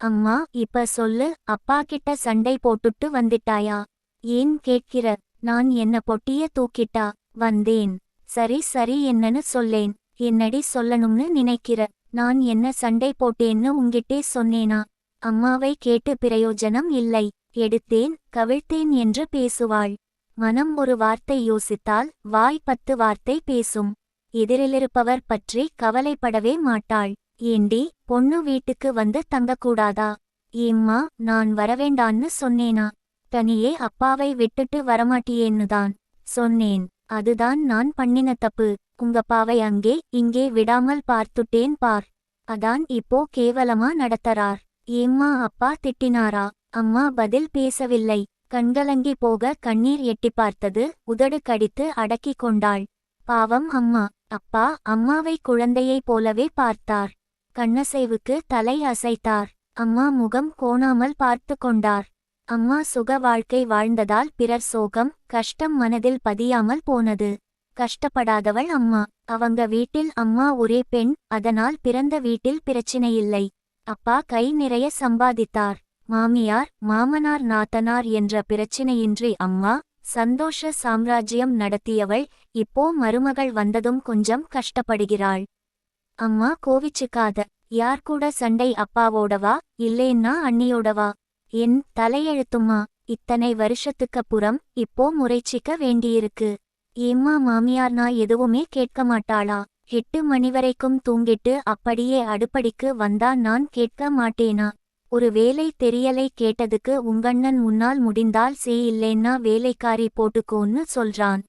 அம்மா இப்ப சொல்லு அப்பா கிட்ட சண்டை போட்டுட்டு வந்துட்டாயா? ஏன் கேட்கிற? நான் என்ன பொட்டிய தூக்கிட்டா? வந்தேன். சரி சரி என்னன்னு சொல்லேன். என்னடி சொல்லணும்னு நினைக்கிற? நான் என்ன சண்டை போட்டேன்னு உங்கிட்டே சொன்னேனா? அம்மாவை கேட்டு பிரயோஜனம் இல்லை. எடுத்தேன் கவிழ்த்தேன் என்று பேசுவாள். மனம் ஒரு வார்த்தை யோசித்தால் வாய் பத்து வார்த்தை பேசும். எதிரிலிருப்பவர் பற்றி கவலைப்படவே மாட்டாள். ஏண்டி பொண்ணு வீட்டுக்கு வந்து தங்கக்கூடாதா? ஏம்மா நான் வரவேண்டான்னு சொன்னேனா? தனியே அப்பாவை விட்டுட்டு வரமாட்டியேன்னுதான் சொன்னேன். அதுதான் நான் பண்ணின தப்பு. உங்க பாவை அங்கே இங்கே விடாமல் பார்த்துட்டேன் பார். அதான் இப்போ கேவலமா நடத்தறார். ஏம்மா அப்பா திட்டினாரா? அம்மா பதில் பேசவில்லை. கண்கலங்கி போக கண்ணீர் எட்டி பார்த்தது உதடு கடித்து அடக்கிக் கொண்டாள். பாவம் அம்மா. அப்பா அம்மாவை குழந்தையைப் போலவே பார்த்தார். கண்ணசைவுக்கு தலை அசைத்தார். அம்மா முகம் கோணாமல் பார்த்து கொண்டார். அம்மா சுக வாழ்க்கை வாழ்ந்ததால் பிறர் சோகம் கஷ்டம் மனதில் பதியாமல் போனது. கஷ்டப்படாதவள் அம்மா. அவங்க வீட்டில் அம்மா ஒரே பெண் அதனால் பிறந்த வீட்டில் பிரச்சினையில்லை அப்பா கை நிறைய சம்பாதித்தார். மாமியார் மாமனார் நாத்தனார் என்ற பிரச்சினையின்றி அம்மா சந்தோஷ சாம்ராஜ்யம் நடத்தியவள் இப்போ மருமகள் வந்ததும் கொஞ்சம் கஷ்டப்படுகிறாள். அம்மா கோவிச்சுக்காத. யார் கூட சண்டை அப்பாவோடவா இல்லேன்னா அண்ணியோடவா என் தலையெழுத்துமா இத்தனை வருஷத்துக்கப்புறம் இப்போ முறைச்சிக்க வேண்டியிருக்கு. ஏம்மா மாமியார் நான் எதுவுமே கேட்க மாட்டாளா? எட்டு மணி வரைக்கும் தூங்கிட்டு அப்படியே அடுப்படிக்கு வந்தா நான் கேட்க மாட்டேனா? ஒரு வேலை தெரியலை கேட்டதுக்கு உங்கண்ணன் முன்னால் முடிந்தால் சே இல்லேன்னா வேலைக்காரி போட்டுக்கோன்னு சொல்றான்.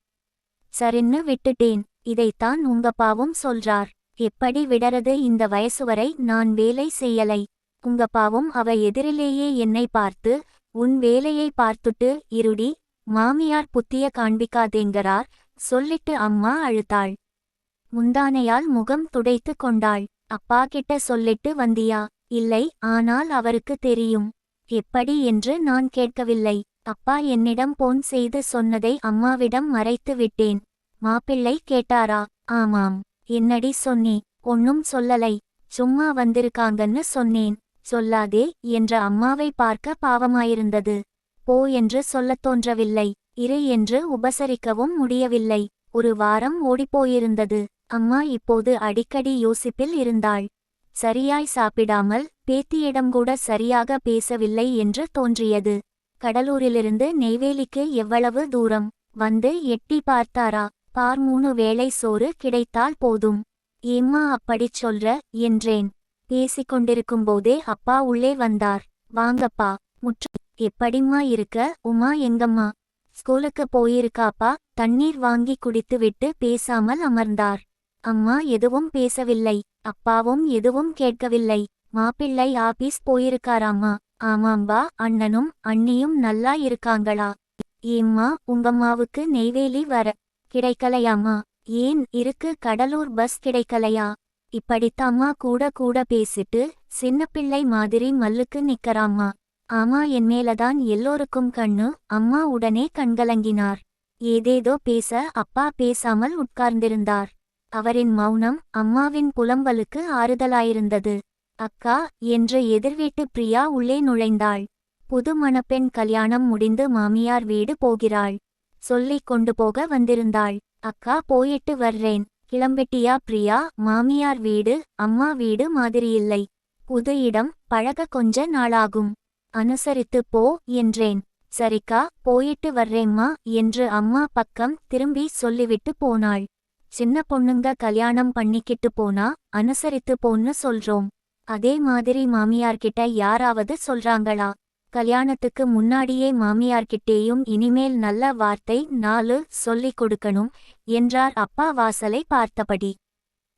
சரின்னு விட்டுட்டேன். இதைத்தான் உங்க பாவும் சொல்றார். எப்படி விடறது இந்த வயசு வரை நான் வேலை செய்யலை. உங்க பாவம் அவ எதிரிலேயே என்னை பார்த்து உன் வேலையை பார்த்துட்டு இருடி மாமியார் புத்திய காண்பிக்காதேங்கிறார் சொல்லிட்டு அம்மா அழுத்தாள் முந்தானையால் முகம் துடைத்து கொண்டாள். அப்பா கிட்ட சொல்லிட்டு வந்தியா இல்லை ஆனால் அவருக்கு தெரியும். எப்படி என்று நான் கேட்கவில்லை. அப்பா என்னிடம் போன் செய்து சொன்னதை அம்மாவிடம் மறைத்து விட்டேன். மாப்பிள்ளை கேட்டாரா? ஆமாம். என்னடி சொன்னே? ஒன்னும் சொல்லலை. சும்மா வந்திருக்காங்கன்னு சொன்னேன். சொல்லாதே என்ற அம்மாவை பார்க்க பாவமாயிருந்தது. போ என்று சொல்லத் தோன்றவில்லை. இரு என்று உபசரிக்கவும் முடியவில்லை. ஒரு வாரம் ஓடிப்போயிருந்தது. அம்மா இப்போது அடிக்கடி யோசிப்பில் இருந்தாள். சரியாய் சாப்பிடாமல் பேத்தியிடம் கூட சரியாக பேசவில்லை என்று தோன்றியது. கடலூரிலிருந்து நெய்வேலிக்கு எவ்வளவு தூரம்? வந்து எட்டி பார்த்தாரா? பார் மூணு வேளை சோறு கிடைத்தால் போதும். ஏம்மா அப்படிச் சொல்ற? என்றேன். பேசிக்கொண்டிருக்கும்போதே அப்பா உள்ளே வந்தார். வாங்கப்பா முற்று. எப்படிம்மா இருக்க? உமா எங்கம்மா? ஸ்கூலுக்கு போயிருக்காப்பா தண்ணீர் வாங்கி குடித்துவிட்டு பேசாமல் அமர்ந்தார். அம்மா எதுவும் பேசவில்லை. அப்பாவும் எதுவும் கேட்கவில்லை. மாப்பிள்ளை ஆபீஸ் போயிருக்காராம்மா ஆமாம்பா அண்ணனும் அண்ணியும் நல்லா இருக்காங்களா? ஏம்மா உங்கம்மாவுக்கு நெய்வேலி வர கிடைக்கலையாம்மா ஏன் இருக்கு கடலூர் பஸ் கிடைக்கலையா? இப்படித்தாம்மா கூட கூட பேசிட்டு சின்ன பிள்ளை மாதிரி மல்லுக்கு நிக்கறாம்மா. ஆமா என் மேலதான் எல்லோருக்கும் கண்ணு. அம்மா உடனே கண்கலங்கினார். ஏதேதோ பேச அப்பா பேசாமல் உட்கார்ந்திருந்தார். அவரின் மௌனம் அம்மாவின் புலம்பலுக்கு ஆறுதலாயிருந்தது. அக்கா என்று எதிர்வீட்டு பிரியா உள்ளே நுழைந்தாள். புது மணப்பெண் கல்யாணம் முடிந்து மாமியார் வீடு போகிறாள். சொல்லிக் கொண்டு போக வந்திருந்தாள். அக்கா போயிட்டு வர்றேன். கிளம்பிட்டியா பிரியா? மாமியார் வீடு அம்மா வீடு மாதிரியில்லை புது இடம் பழக கொஞ்ச நாளாகும். அனுசரித்து போ என்றேன். சரிக்கா போயிட்டு வர்றேம்மா என்று அம்மா பக்கம் திரும்பி சொல்லிவிட்டு போனாள். சின்ன பொண்ணுங்க கல்யாணம் பண்ணிக்கிட்டு போனா அனுசரித்து போன்னு சொல்றோம். அதே மாதிரி மாமியார்கிட்ட யாராவது சொல்றாங்களா? கல்யாணத்துக்கு முன்னாடியே மாமியார்கிட்டேயும் இனிமேல் நல்ல வார்த்தை நாலு சொல்லிக் கொடுக்கணும் என்றார் அப்பா வாசலை பார்த்தபடி.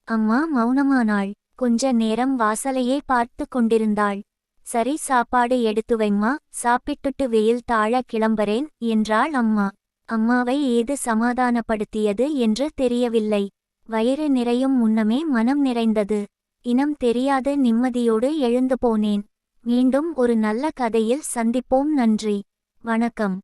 அம்மா மௌனமானாள். கொஞ்ச நேரம் வாசலையே பார்த்து கொண்டிருந்தாள். சரி சாப்பாடு எடுத்து வைம்மா சாப்பிட்டுட்டு வெயில் தாழ கிளம்புறேன் என்றாள் அம்மா. அம்மாவை ஏது சமாதானப்படுத்தியது என்று தெரியவில்லை. வயிறு நிறையும் முன்னமே மனம் நிறைந்தது. இனம் தெரியாத நிம்மதியோடு எழுந்து போனேன். மீண்டும் ஒரு நல்ல கதையில் சந்திப்போம் நன்றி. வணக்கம்.